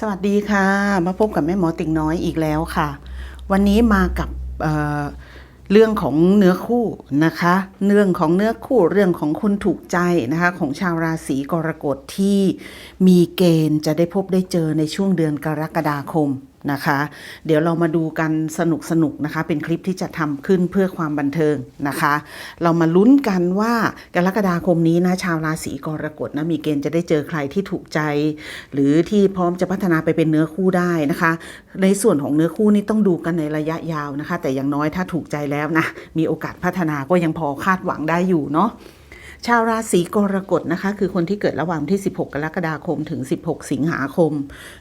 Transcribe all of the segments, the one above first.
สวัสดีค่ะ มาพบกับแม่หมอติ่งน้อยอีกแล้วค่ะ วันนี้มากับเเรื่องของเนื้อคู่นะคะ เรื่องของเนื้อคู่เรื่องของคนถูกใจนะคะของชาวราศีกรกฎที่มีเกณฑ์จะได้พบได้เจอในช่วงเดือนกรกฎาคม นะคะ เดี๋ยวเรามาดูกันสนุกสนุกๆนะคะ เป็นคลิปที่จะทำขึ้นเพื่อความบันเทิงนะคะ เรามาลุ้นกันว่ากรกฎาคมนี้นะชาวราศีกรกฎนะมีเกณฑ์จะได้เจอใครที่ถูกใจ หรือที่พร้อมจะพัฒนาไปเป็นเนื้อคู่ได้นะคะ ในส่วนของเนื้อคู่นี่ต้องดูกันในระยะยาวนะคะ แต่อย่างน้อยถ้าถูกใจแล้วนะมีโอกาสพัฒนาก็ยังพอคาดหวังได้อยู่เนาะ ชาวราศีกรกฎนะคะ คือคนที่เกิดระหว่างที่ 16 กรกฎาคมถึง 16 สิงหาคม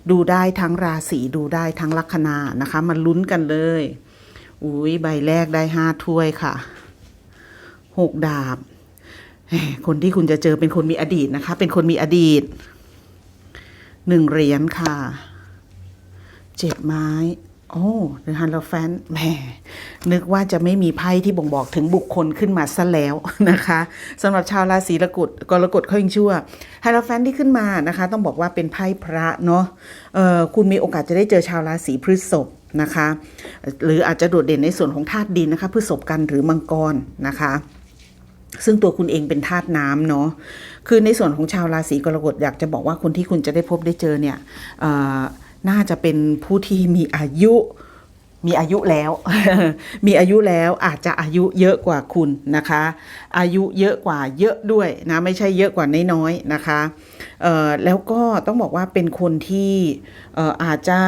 ดูได้ทั้งราศีดูได้ทั้งลัคนานะคะมาลุ้นกันเลย อุ้ยใบแรกได้ห้าถ้วยค่ะหกดาบ คนที่คุณจะเจอเป็นคนมีอดีตนะคะ เป็นคนมีอดีตหนึ่งเหรียญค่ะเจ็ดไม้ โอ้เดอะฮันโลแฟนแหมนึกว่าจะไม่มีไพ่ที่บ่งบอกถึงบุคคลขึ้นมาซะแล้วนะคะสำหรับชาวราศีกรกฎกรกฎเขายังชั่วฮันโลแฟนที่ขึ้นมานะคะ ต้องบอกว่าเป็นไพ่พระเนาะเอ่อคุณมีโอกาสจะได้เจอชาวราศีพฤษภนะคะ หรืออาจจะโดดเด่นในส่วนของธาตุดินนะคะพฤษภกันหรือมังกรนะคะซึ่งตัวคุณเองเป็นธาตุน้ำเนาะ คือในส่วนของชาวราศีกรกฎอยากจะบอกว่าคนที่คุณจะได้พบได้เจอเนี่ยเอ่อ น่าจะเป็นผู้ที่มีอายุมีอายุแล้ว มีอายุแล้วอาจจะอายุเยอะกว่าคุณนะคะ อายุเยอะกว่าเยอะด้วยนะไม่ใช่เยอะกว่าน้อยๆนะคะแล้วก็ต้องบอกว่าเป็นคนที่อาจจะ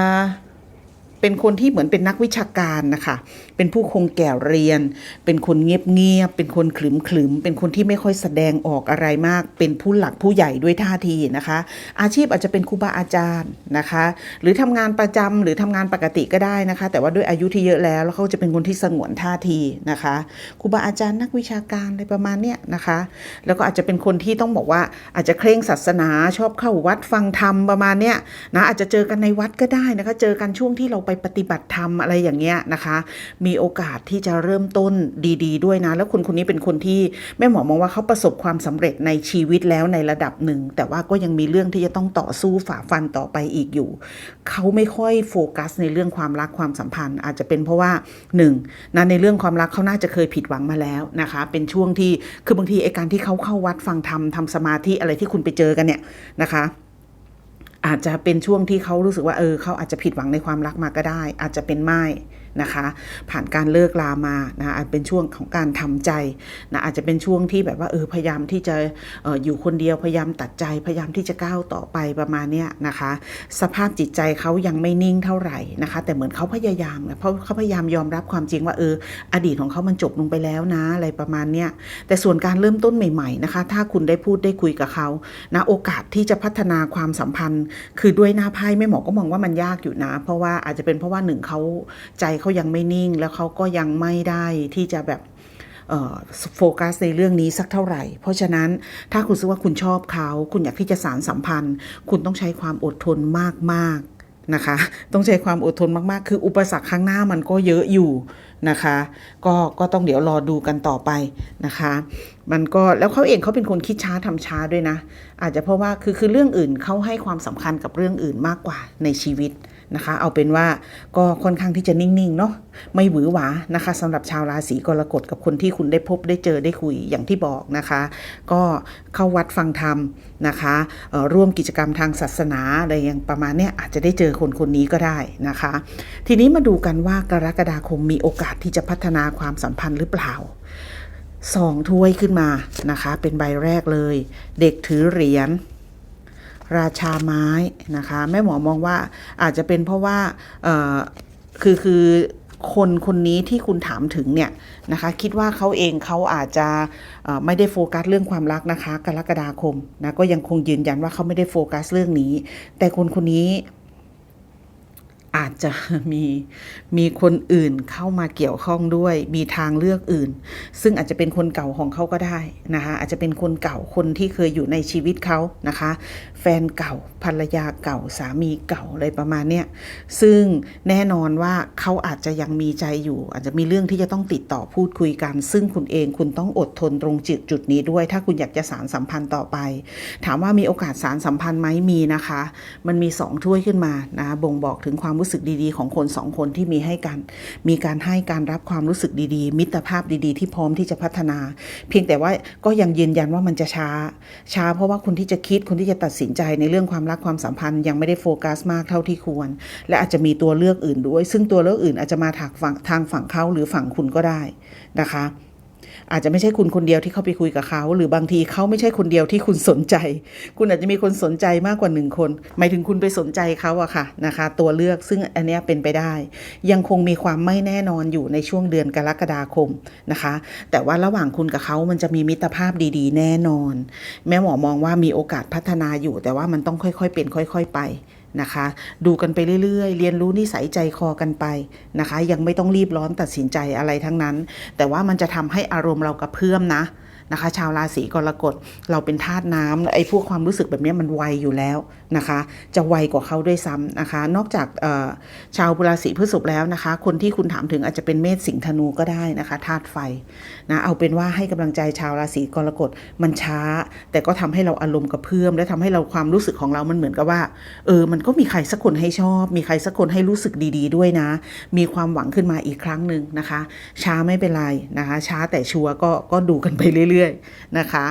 เป็นคนที่เหมือนเป็นนักวิชาการนะคะ เป็นผู้คงแก่เรียน เป็นคนเงียบๆเป็นคนขลึมขลึมเป็นคนที่ไม่ค่อยแสดงออกอะไรมาก เป็นผู้หลักผู้ใหญ่ด้วยท่าทีนะคะ อาชีพอาจจะเป็นครูบาอาจารย์นะคะ หรือทำงานประจำหรือทำงานปกติก็ได้นะคะ แต่ว่าด้วยอายุที่เยอะแล้วแล้วเขาจะเป็นคนที่สงวนท่าทีนะคะครูบาอาจารย์นักวิชาการอะไรประมาณเนี้ยนะคะ แล้วก็อาจจะเป็นคนที่ต้องบอกว่าอาจจะเคร่งศาสนาชอบเข้าวัดฟังธรรมประมาณเนี้ยนะอาจจะเจอกันในวัดก็ได้นะคะ เจอกันช่วงที่เราไปปฏิบัติธรรมอะไรอย่างเงี้ยนะคะมีีโอกาสที่จะเริ่มต้นดีๆด้วยนะ แล้วคนคนนี้เป็นคนที่แม่หมอมองว่าเขาประสบความสำเร็จในชีวิตแล้วในระดับหนึ่ง แต่ว่าก็ยังมีเรื่องที่จะต้องต่อสู้ฝ่าฟันต่อไปอีกอยู่ เขาไม่ค่อยโฟกัสในเรื่องความรักความสัมพันธ์ อาจจะเป็นเพราะว่าหนึ่งนะในเรื่องความรักเขาน่าจะเคยผิดหวังมาแล้วนะคะ เป็นช่วงที่คือบางทีไอการที่เขาเข้าวัดฟังธรรมทำสมาธิอะไรที่คุณไปเจอกันเนี่ยนะคะ อาจจะเป็นช่วงที่เขารู้สึกว่าเออเขาอาจจะผิดหวังในความรักมาก็ได้ อาจจะเป็นไม่นะคะ ผ่านการเลิกลามานะอาจเป็นช่วงของการทำใจนะอาจจะเป็นช่วงที่แบบว่าเออพยายามที่จะอออยู่คนเดียวพยายามตัดใจ พยายามที่จะก้าวต่อไปประมาณเนี้ยนะคะ สภาพจิตใจเขายังไม่นิ่งเท่าไหร่นะคะ แต่เหมือนเขาพยายามนะเพราะเขาพยายามยอมรับความจริงว่าเอออดีตของเขามันจบลงไปแล้วนะอะไรประมาณเนี้ยแต่ส่วนการเริ่มต้นใหม่ ๆนะคะ ถ้าคุณได้พูดได้คุยกับเขานะโอกาสที่จะพัฒนาความสัมพันธ์คือด้วยหน้าไพ่แม่หมอก็มองว่ามันยากอยู่นะ เพราะว่าอาจจะเป็นเพราะว่าหนึ่งเขาใจเขายังไม่นิ่ง แล้วเขาก็ยังไม่ได้ที่จะแบบโฟกัสในเรื่องนี้สักเท่าไหร่ เพราะฉะนั้นถ้าคุณรู้งว่าคุณชอบเขา คุณอยากที่จะสารสัมพันธ์ คุณต้องใช้ความอดทนมากๆ นะคะ ต้องใช้ความอดทนมากๆ คืออุปสรรคข้างหน้ามันก็เยอะอยู่นะคะ ก็ก็ต้องเดี๋ยวรอดูกันต่อไปนะคะ มันก็แล้วเขาเองเขาเป็นคนคิดช้าทำช้าด้วยนะ อาจจะเพราะว่าคือคือเรื่องอื่นเขาให้ความสำคัญกับเรื่องอื่นมากกว่าในชีวิต นะคะ เอาเป็นว่าก็ค่อนข้างที่จะนิ่งๆเนาะไม่หวือหวานะคะสำหรับชาวราศีกรกฎกับคนที่คุณได้พบได้เจอได้คุยอย่างที่บอกนะคะ ก็เข้าวัดฟังธรรมนะคะร่วมกิจกรรมทางศาสนาอะไรอย่างประมาณเนี้ยอาจจะได้เจอคนคนนี้ก็ได้นะคะ ทีนี้มาดูกันว่ากรกฎาคมมีโอกาสที่จะพัฒนาความสัมพันธ์หรือเปล่าสองถ้วยขึ้นมานะคะ เป็นใบแรกเลย เด็กถือเหรียญ ราชาไม้นะคะแม่หมอมองว่าอาจจะเป็นเพราะว่าคือคือคนคนนี้ที่คุณถามถึงเนี่ยนะคะคิดว่าเขาเองเขาอาจจะไม่ได้โฟกัสเรื่องความรักนะคะกรกฎาคมนะก็ยังคงยืนยันว่าเขาไม่ได้โฟกัสเรื่องนี้ แต่คนคนนี้ อาจจะมีมีคนอื่นเข้ามาเกี่ยวข้องด้วย มีทางเลือกอื่น ซึ่งอาจจะเป็นคนเก่าของเขาก็ได้นะคะอาจจะเป็นคนเก่าคนที่เคยอยู่ในชีวิตเขานะคะ แฟนเก่าภรรยาเก่าสามีเก่าอะไรประมาณเนี้ยซึ่งแน่นอนว่าเขาอาจจะยังมีใจอยู่ อาจจะมีเรื่องที่จะต้องติดต่อพูดคุยกัน ซึ่งคุณเองคุณต้องอดทนตรงจุดจุดนี้ด้วย ถ้าคุณอยากจะสารสัมพันธ์ต่อไป ถามว่ามีโอกาสสารสัมพันธ์ไหมมีนะคะ มันมีสองถ้วยขึ้นมานะบ่งบอกถึงความรูู้้สึกดีๆ ของคนสองคนที่มีให้กันมีการให้การรับความรู้สึกดีๆ มิตรภาพดีๆ ที่พร้อมที่จะพัฒนา เพียงแต่ว่าก็ยังยืนยันว่ามันจะช้า ช้าเพราะว่าคนที่จะคิดคนที่จะตัดสินใจในเรื่องความรักความสัมพันธ์ยังไม่ได้โฟกัสมากเท่าที่ควร และอาจจะมีตัวเลือกอื่นด้วย ซึ่งตัวเลือกอื่นอาจจะมาทางฝั่งทางฝั่งเขาหรือฝั่งคุณก็ได้นะคะ อาจจะไม่ใช่คุณคนเดียวที่เข้าไปคุยกับเขา หรือบางทีเขาไม่ใช่คนเดียวที่คุณสนใจ คุณอาจจะมีคนสนใจมากกว่าหนึ่งคน หมายถึงคุณไปสนใจเขาอะค่ะนะคะ ตัวเลือกซึ่งอันนี้เป็นไปได้ ยังคงมีความไม่แน่นอนอยู่ในช่วงเดือนกรกฎาคมนะคะ แต่ว่าระหว่างคุณกับเขามันจะมีมิตรภาพดีๆ แน่นอน แม่หมอมองว่ามีโอกาสพัฒนาอยู่ แต่ว่ามันต้องค่อยๆเป็นค่อย ๆ ไป นะคะ ดูกันไปเรื่อยๆ เรียนรู้นิสัยใจคอกันไปนะคะ ยังไม่ต้องรีบร้อนตัดสินใจอะไรทั้งนั้น แต่ว่ามันจะทำให้อารมณ์เรากระเพื่อมนะ นะคะ ชาวราศีกรกฎเราเป็นธาตุน้ำไอ้พวกความรู้สึกแบบนี้มันไวอยู่แล้วนะคะ จะไวกว่าเขาด้วยซ้ำนะคะ นอกจากชาวราศีพฤษภแล้วนะคะ คนที่คุณถามถึงอาจจะเป็นเมษสิงห์ธนูก็ได้นะคะธาตุไฟนะเอาเป็นว่าให้กำลังใจชาวราศีกรกฎมันช้า แต่ก็ทำให้เราอารมณ์กระเพื่อมและทำให้เราความรู้สึกของเรามันเหมือนกับว่าเออมันก็มีใครสักคนให้ชอบ มีใครสักคนให้รู้สึกดี ๆด้วยนะ มีความหวังขึ้นมาอีกครั้งหนึ่งนะคะ ช้าไม่เป็นไรนะคะ ช้าแต่ชัวร์ก็ก็ดูกันไปเรื่อยเรื่อยๆนะคะ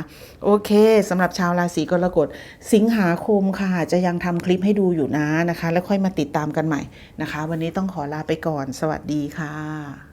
โอเคสำหรับชาวราศีกรกฎสิงหาคมค่ะ จะยังทำคลิปให้ดูอยู่นะนะคะ แล้วค่อยมาติดตามกันใหม่นะคะ วันนี้ต้องขอลาไปก่อน สวัสดีค่ะ